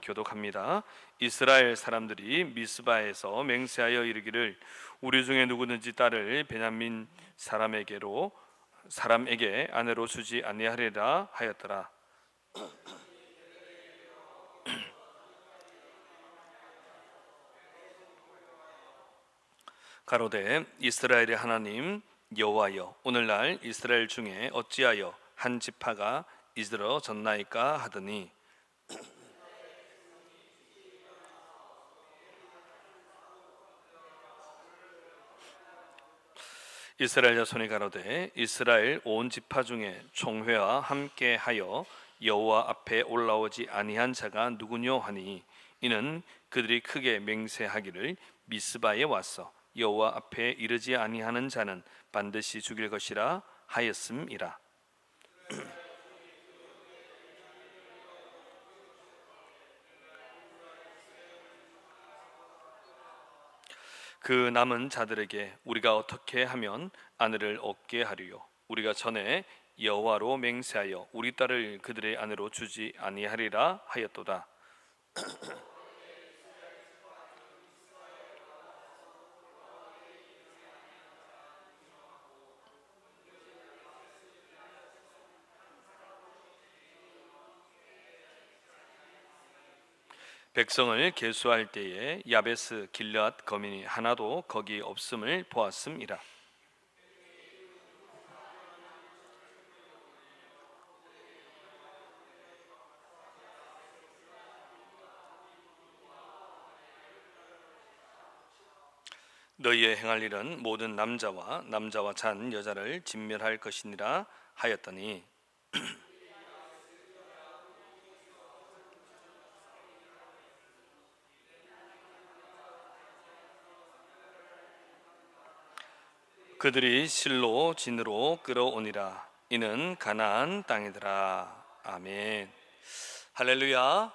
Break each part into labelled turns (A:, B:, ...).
A: 교독합니다. 이스라엘 사람들이 미스바에서 맹세하여 이르기를 우리 중에 누구든지 딸을 베냐민 사람에게로 사람에게 아내로 주지 아니하리라 하였더라. 가로되 이스라엘의 하나님 여호와여 오늘날 이스라엘 중에 어찌하여 한 지파가 이스러 졌나이까 하더니 이스라엘 자손이 가로되 이스라엘 온 지파 중에 총회와 함께하여 여호와 앞에 올라오지 아니한 자가 누구뇨 하니 이는 그들이 크게 맹세하기를 미스바에 왔어 여호와 앞에 이르지 아니하는 자는 반드시 죽일 것이라 하였음이라 그 남은 자들에게 우리가 어떻게 하면 아내를 얻게 하리요? 우리가 전에 여호와로 맹세하여 우리 딸을 그들의 아내로 주지 아니하리라 하였도다 백성을 계수할 때에 야베스 길앗 거민이 하나도 거기 없음을 보았음이라 너희의 행할 일은 모든 남자와 남자와 잔 여자를 진멸할 것이니라 하였더니 그들이 실로 진으로 끌어오니라. 이는 가나안 땅이더라. 아멘. 할렐루야.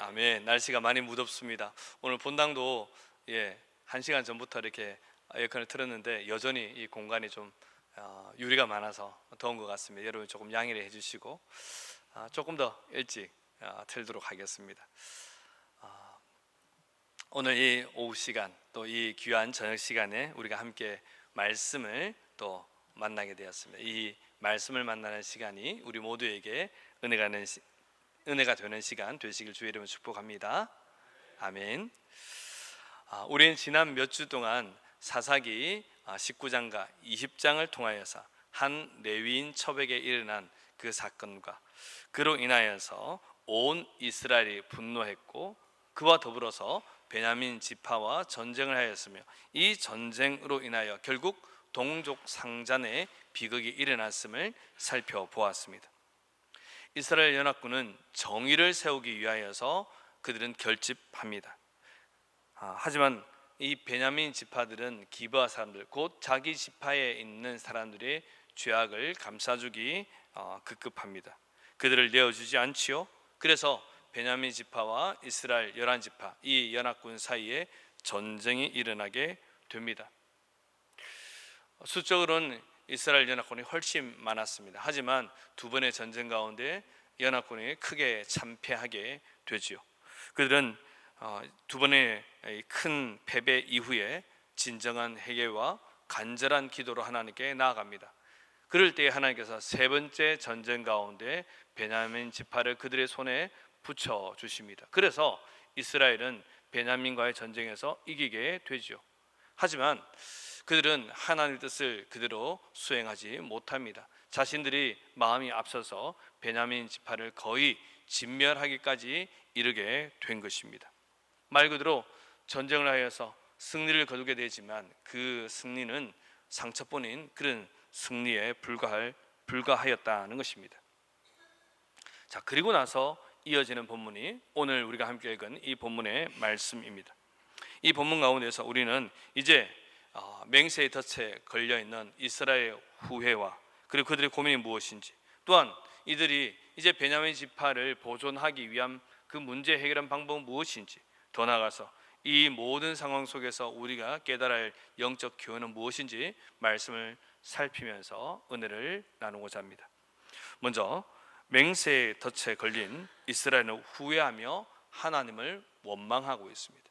A: 아멘. 날씨가 많이 무덥습니다. 오늘 본당도 예 한 시간 전부터 이렇게 에어컨을 틀었는데 여전히 이 공간이 좀 어, 유리가 많아서 더운 것 같습니다. 여러분 조금 양해를 해주시고 아, 조금 더 일찍 아, 틀도록 하겠습니다. 아, 오늘 이 오후 시간 또 이 귀한 저녁 시간에 우리가 함께 말씀을 또 만나게 되었습니다. 이 말씀을 만나는 시간이 우리 모두에게 은혜가 되는, 시, 은혜가 되는 시간 되시길 주의 이름으로 축복합니다. 아멘. 아, 우리는 지난 몇 주 동안 사사기 19장과 20장을 통하여서 한 레위인 첩에게 일어난 그 사건과 그로 인하여서 온 이스라엘이 분노했고 그와 더불어서 베냐민 지파와 전쟁을 하였으며 이 전쟁으로 인하여 결국 동족 상잔의 비극이 일어났음을 살펴보았습니다. 이스라엘 연합군은 정의를 세우기 위하여서 그들은 결집합니다. 아, 하지만 이 베냐민 지파들은 기브아 사람들 곧 자기 지파에 있는 사람들의 죄악을 감싸주기 어, 급급합니다. 그들을 내어주지 않지요. 그래서 베냐민 지파와 이스라엘 열한 지파 이 연합군 사이에 전쟁이 일어나게 됩니다. 수적으로는 이스라엘 연합군이 훨씬 많았습니다. 하지만 두 번의 전쟁 가운데 연합군이 크게 참패하게 되지요. 그들은 어, 두 번의 큰 패배 이후에 진정한 회개와 간절한 기도로 하나님께 나아갑니다. 그럴 때 하나님께서 세 번째 전쟁 가운데 베냐민 지파를 그들의 손에 붙여 주십니다. 그래서 이스라엘은 베냐민과의 전쟁에서 이기게 되죠. 하지만 그들은 하나님의 뜻을 그대로 수행하지 못합니다. 자신들이 마음이 앞서서 베냐민 지파를 거의 진멸하기까지 이르게 된 것입니다. 말 그대로 전쟁을 하여서 승리를 거두게 되지만 그 승리는 상처뿐인 그런 승리에 불과할 불과하였다는 것입니다. 자 그리고 나서 이어지는 본문이 오늘 우리가 함께 읽은 이 본문의 말씀입니다. 이 본문 가운데서 우리는 이제 어, 맹세의 덫에 걸려 있는 이스라엘 후회와 그리고 그들의 고민이 무엇인지 또한 이들이 이제 베냐민 지파를 보존하기 위한 그 문제 해결한 방법은 무엇인지 더 나아가서 이 모든 상황 속에서 우리가 깨달아야 할 영적 교훈은 무엇인지 말씀을 살피면서 은혜를 나누고자 합니다. 먼저 맹세의 덫에 걸린 이스라엘은 후회하며 하나님을 원망하고 있습니다.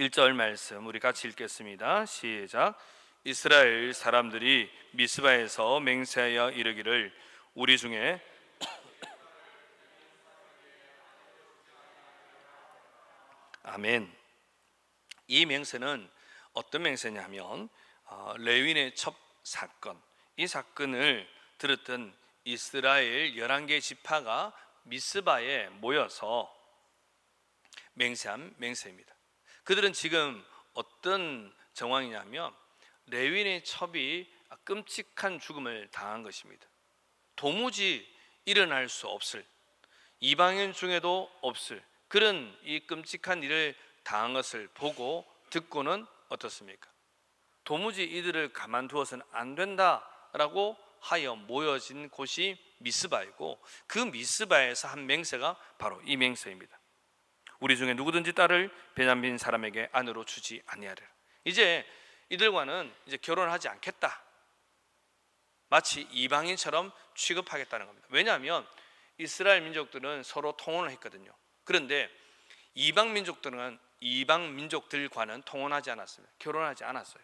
A: 1절 말씀 우리 같이 읽겠습니다. 시작. 이스라엘 사람들이 미스바에서 맹세하여 이르기를 우리 중에 아멘. 이 맹세는 어떤 맹세냐면 어, 레윈의 첩 사건. 이 사건을 들었던 이스라엘 11개 지파가 미스바에 모여서 맹세한 맹세입니다. 그들은 지금 어떤 정황이냐면 레윈의 첩이 끔찍한 죽음을 당한 것입니다. 도무지 일어날 수 없을 이방인 중에도 없을 그런 이 끔찍한 일을 당한 것을 보고 듣고는 어떻습니까? 도무지 이들을 가만두어서는 안 된다라고 하여 모여진 곳이 미스바이고 그 미스바에서 한 맹세가 바로 이 맹세입니다. 우리 중에 누구든지 딸을 베냐민 사람에게 아내로 주지 아니하리라. 이제 이들과는 이제 결혼하지 않겠다. 마치 이방인처럼 취급하겠다는 겁니다. 왜냐하면 이스라엘 민족들은 서로 통혼을 했거든요. 그런데 이방 민족들은 이방 민족들과는 통혼하지 않았습니다. 결혼하지 않았어요.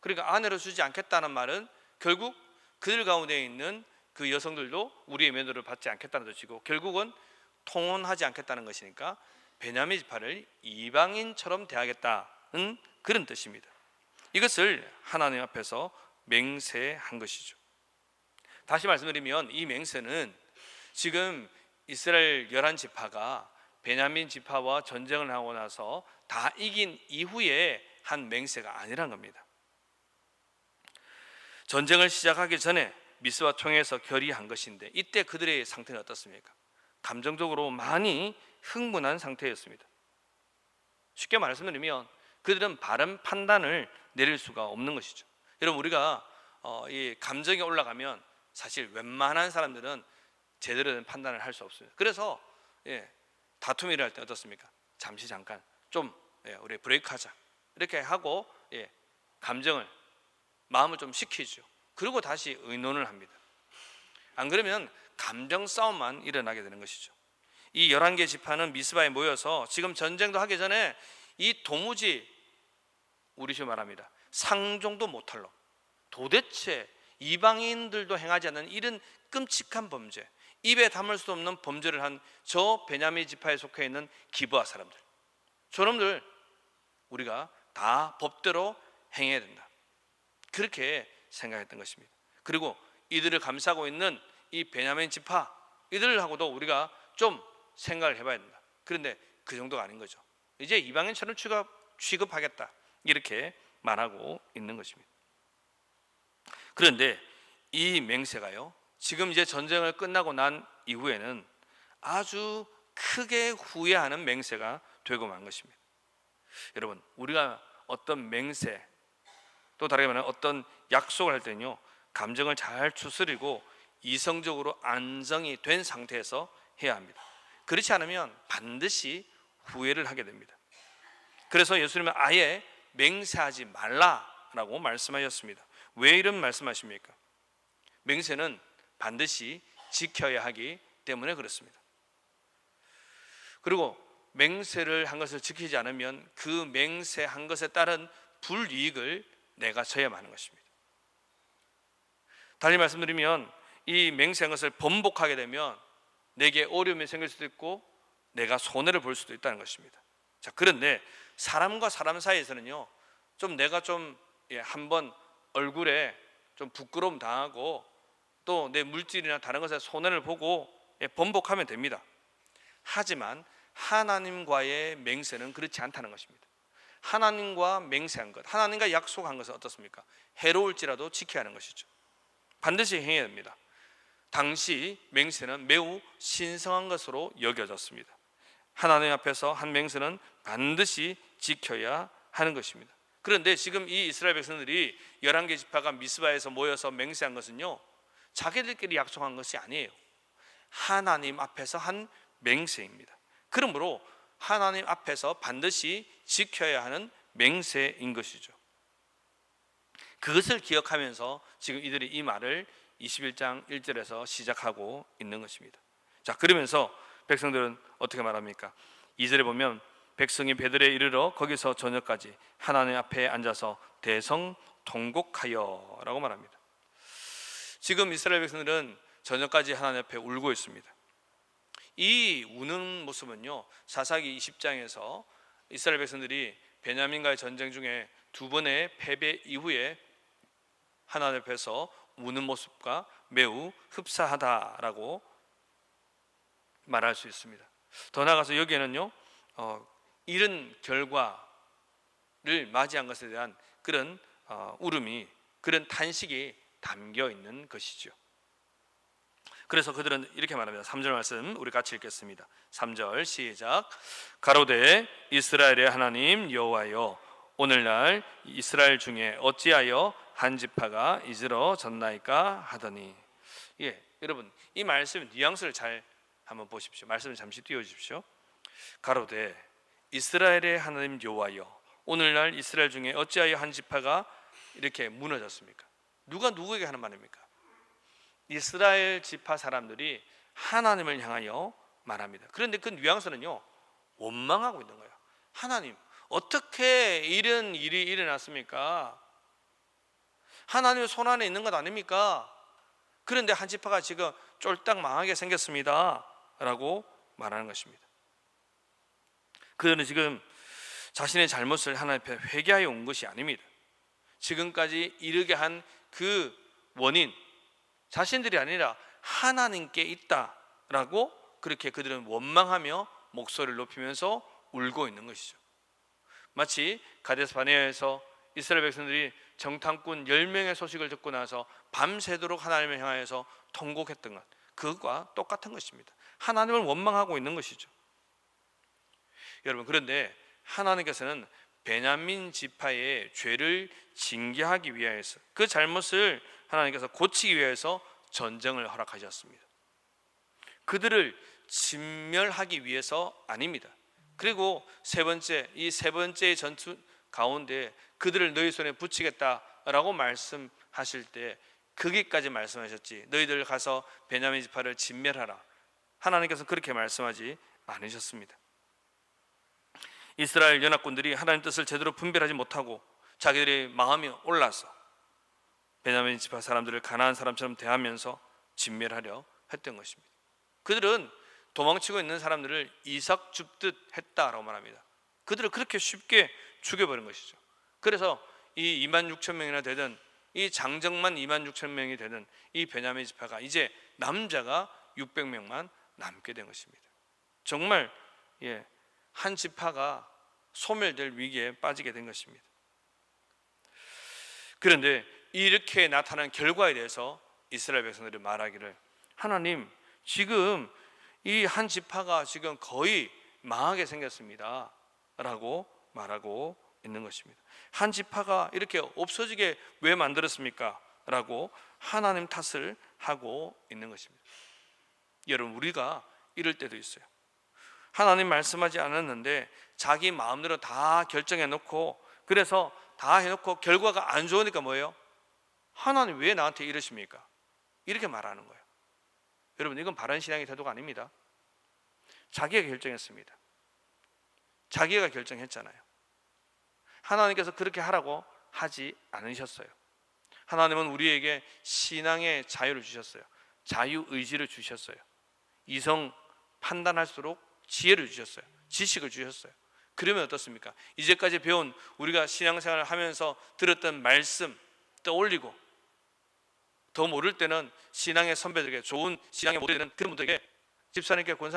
A: 그러니까 아내로 주지 않겠다는 말은 결국 그들 가운데 있는 그 여성들도 우리의 면도를 받지 않겠다는 뜻이고 결국은 통혼하지 않겠다는 것이니까 베냐민 지파를 이방인처럼 대하겠다는 그런 뜻입니다. 이것을 하나님 앞에서 맹세한 것이죠. 다시 말씀드리면 이 맹세는 지금 이스라엘 열한 지파가 베냐민 지파와 전쟁을 하고 나서 다 이긴 이후에 한 맹세가 아니란 겁니다. 전쟁을 시작하기 전에 미스와 총회에서 결의한 것인데 이때 그들의 상태는 어떻습니까? 감정적으로 많이 흥분한 상태였습니다. 쉽게 말씀드리면 그들은 바른 판단을 내릴 수가 없는 것이죠. 여러분 우리가 어, 이 감정이 올라가면 사실 웬만한 사람들은 제대로 된 판단을 할 수 없습니다. 그래서 예, 다툼이 일어날 때 어떻습니까? 잠시 잠깐 좀 예, 우리 브레이크하자 이렇게 하고 예, 감정을 마음을 좀 식히죠. 그리고 다시 의논을 합니다. 안 그러면 감정 싸움만 일어나게 되는 것이죠. 이 11개 지파는 미스바에 모여서 지금 전쟁도 하기 전에 이 도무지 우리 식 말합니다. 상종도 못할 놈. 도대체 이방인들도 행하지 않는 이런 끔찍한 범죄, 입에 담을 수 없는 범죄를 한 저 베냐민 지파에 속해 있는 기부아 사람들. 저놈들 우리가 다 법대로 행해야 된다. 그렇게 생각했던 것입니다. 그리고 이들을 감싸고 있는 이 베냐민 지파 이들하고도 우리가 좀 생각을 해봐야 된다. 그런데 그 정도가 아닌 거죠. 이제 이방인처럼 취급, 취급하겠다 이렇게 말하고 있는 것입니다. 그런데 이 맹세가요. 지금 이제 전쟁을 끝나고 난 이후에는 아주 크게 후회하는 맹세가 되고 만 것입니다. 여러분, 우리가 어떤 맹세 또 다르게 말하면 어떤 약속을 할 때는요. 감정을 잘 추스리고 이성적으로 안정이 된 상태에서 해야 합니다. 그렇지 않으면 반드시 후회를 하게 됩니다. 그래서 예수님은 아예 맹세하지 말라라고 말씀하셨습니다. 왜 이런 말씀하십니까? 맹세는 반드시 지켜야 하기 때문에 그렇습니다. 그리고 맹세를 한 것을 지키지 않으면 그 맹세한 것에 따른 불이익을 내가 져야만 하는 것입니다. 달리 말씀드리면 이 맹세한 것을 번복하게 되면 내게 어려움이 생길 수도 있고 내가 손해를 볼 수도 있다는 것입니다. 자, 그런데 사람과 사람 사이에서는요, 좀 내가 좀 예, 한번 얼굴에 좀 부끄러움 당하고 또 내 물질이나 다른 것에 손해를 보고 예, 번복하면 됩니다. 하지만 하나님과의 맹세는 그렇지 않다는 것입니다. 하나님과 맹세한 것, 하나님과 약속한 것은 어떻습니까? 해로울지라도 지켜야 하는 것이죠. 반드시 행해야 됩니다. 당시 맹세는 매우 신성한 것으로 여겨졌습니다. 하나님 앞에서 한 맹세는 반드시 지켜야 하는 것입니다. 그런데 지금 이 이스라엘 백성들이 11개 지파가 미스바에서 모여서 맹세한 것은요. 자기들끼리 약속한 것이 아니에요. 하나님 앞에서 한 맹세입니다. 그러므로 하나님 앞에서 반드시 지켜야 하는 맹세인 것이죠. 그것을 기억하면서 지금 이들이 이 말을 21장 1절에서 시작하고 있는 것입니다. 자, 그러면서 백성들은 어떻게 말합니까? 2절에 보면 백성이 베들에 이르러 거기서 저녁까지 하나님 앞에 앉아서 대성 통곡하여라고 말합니다. 지금 이스라엘 백성들은 저녁까지 하나님 앞에 울고 있습니다. 이 우는 모습은요 사사기 20장에서 이스라엘 백성들이 베냐민과의 전쟁 중에 두 번의 패배 이후에 하나님 앞에서 우는 모습과 매우 흡사하다라고 말할 수 있습니다. 더 나아가서 여기에는요 어, 이런 결과를 맞이한 것에 대한 그런 어, 울음이 그런 탄식이 담겨 있는 것이죠. 그래서 그들은 이렇게 말합니다. 3절 말씀 우리 같이 읽겠습니다. 3절 시작. 가로되 이스라엘의 하나님 여호와여 오늘날 이스라엘 중에 어찌하여 한 지파가 이스러 졌나이까 하더니 예, 여러분 이 말씀 뉘앙스를 잘 한번 보십시오. 말씀을 잠시 띄워 주십시오. 가로되 이스라엘의 하나님 여호와여 오늘날 이스라엘 중에 어찌하여 한 지파가 이렇게 무너졌습니까? 누가 누구에게 하는 말입니까? 이스라엘 지파 사람들이 하나님을 향하여 말합니다. 그런데 그 뉘앙스는요 원망하고 있는 거예요. 하나님 어떻게 이런 일이 일어났습니까? 하나님의 손 안에 있는 것 아닙니까? 그런데 한 지파가 지금 쫄딱 망하게 생겼습니다라고 말하는 것입니다. 그들은 지금 자신의 잘못을 하나님 앞에 회개하여 온 것이 아닙니다. 지금까지 이르게 한 그 원인 자신들이 아니라 하나님께 있다라고 그렇게 그들은 원망하며 목소리를 높이면서 울고 있는 것이죠. 마치 가데스 바네아에서 이스라엘 백성들이 정탐꾼 10명의 소식을 듣고 나서 밤새도록 하나님을 향하여서 통곡했던 것 그것과 똑같은 것입니다. 하나님을 원망하고 있는 것이죠. 여러분 그런데 하나님께서는 베냐민 지파의 죄를 징계하기 위하여서 그 잘못을 하나님께서 고치기 위해서 전쟁을 허락하셨습니다. 그들을 진멸하기 위해서 아닙니다. 그리고 세 번째 이 세 번째 전투 가운데 그들을 너희 손에 붙이겠다라고 말씀하실 때 거기까지 말씀하셨지 너희들 가서 베냐민 지파를 진멸하라 하나님께서 그렇게 말씀하지 않으셨습니다. 이스라엘 연합군들이 하나님 뜻을 제대로 분별하지 못하고 자기들의 마음이 올라서 베냐민 지파 사람들을 가나안 사람처럼 대하면서 진멸하려 했던 것입니다. 그들은 도망치고 있는 사람들을 이삭 줍듯 했다라고 말합니다. 그들을 그렇게 쉽게 죽여버린 것이죠. 그래서 이 2만 6천 명이나 되던 이 장정만 2만 6천 명이 되는 이 베냐민 지파가 이제 남자가 600명만 남게 된 것입니다. 정말 예, 한 지파가 소멸될 위기에 빠지게 된 것입니다. 그런데 이렇게 나타난 결과에 대해서 이스라엘 백성들이 말하기를 하나님 지금 이 한 지파가 지금 거의 망하게 생겼습니다. 라고 말하고 있는 것입니다. 한 지파가 이렇게 없어지게 왜 만들었습니까? 라고 하나님 탓을 하고 있는 것입니다. 여러분 우리가 이럴 때도 있어요. 하나님 말씀하지 않았는데 자기 마음대로 다 결정해 놓고 그래서 다 해놓고 결과가 안 좋으니까 뭐예요? 하나님 왜 나한테 이러십니까? 이렇게 말하는 거예요. 여러분 이건 바른 신앙의 태도가 아닙니다. 자기가 결정했습니다. 자기가 결정했잖아요. 하나님께서 그렇게 하라고 하지 않으셨어요. 하나님은 우리에게 신앙의 자유를 주셨어요. 자유 의지를 주셨어요. 이성 판단할수록 지혜를 주셨어요. 지식을 주셨어요. 그러면 어떻습니까? 이제까지 배운 우리가 신앙생활을 하면서 들었던 말씀 떠올리고 더 모를 때는 신앙의 선배들에게 좋은 신앙의 모델되는 그런 분들에게 집사님께 권사